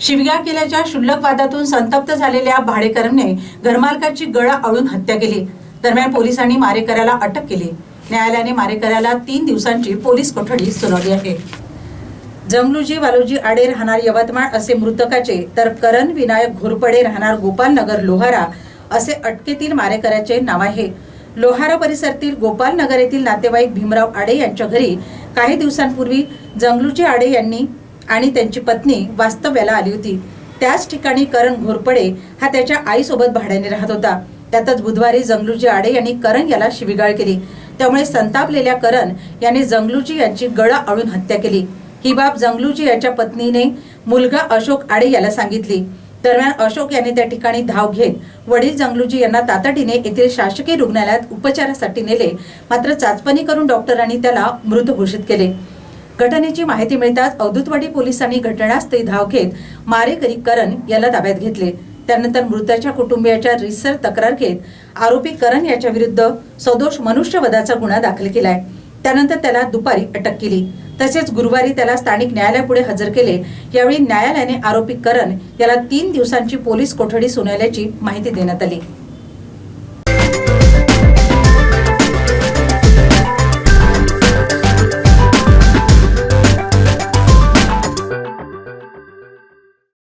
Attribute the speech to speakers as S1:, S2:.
S1: शिवग्या केल्याच्या क्षुल्लक वादातून संतप्त झालेल्या भाडेकरने घरमालकाची गळा आळून हत्या केली. दरम्यान पोलिसांनी मारेकऱ्याला अटक केली. न्यायालयाने मारेकऱ्याला तीन दिवसांची पोलीस कोठडी सुनावली आहे. जमलूजी वालोजी आडे राहणार यवतमाळ असे मृतकाचे तर करण विनायक घोरपडे राहणार गोपालनगर लोहारा असे अटकेतील मारेकऱ्याचे नाव आहे. लोहारा परिसरातील गोपालनगर येथील नातेवाईक भीमराव आडे यांच्या घरी काही दिवसांपूर्वी जंगलूजी आडे यांनी आणि त्यांची पत्नी वास्तव्याला आली होती. त्याच ठिकाणी करण घोरपडे हा त्याच्या आईसोबत भाड्याने राहत होता. त्यातच बुधवारी जंगलूजी आडे यांनी करण याला शिविगाळ केली. त्यामुळे संतापलेल्या करण यांनी जंगलूजी यांची गळा आळून हत्या केली. ही बाब जंगलूजी याच्या पत्नीने मुलगा अशोक आडे याला सांगितली. दरम्यान अशोक यांनी त्या ठिकाणी धाव घेत वडील जंगलूजी यांना तातडीने येथील शासकीय रुग्णालयात उपचारासाठी नेले. मात्र चाचपणी करून डॉक्टरांनी त्याला मृत घोषित केले. घटनेची माहिती मिळताच अवधूतवाडी पोलिसांनी घटनास्थळी धाव घेत मारेकरी करण याला ताब्यात घेतले. त्यानंतर मृताच्या कुटुंबियाच्या रिसर तक्रार घेत आरोपी करण याच्या विरुद्ध सदोष मनुष्यवधाचा गुन्हा दाखल केलाय. त्यानंतर त्याला दुपारी अटक केली. तसेच गुरुवारी त्याला स्थानिक न्यायालयापुढे हजर केले. यावेळी न्यायालयाने आरोपी करण याला तीन दिवसांची पोलीस कोठडी सुनावल्याची माहिती देण्यात आली.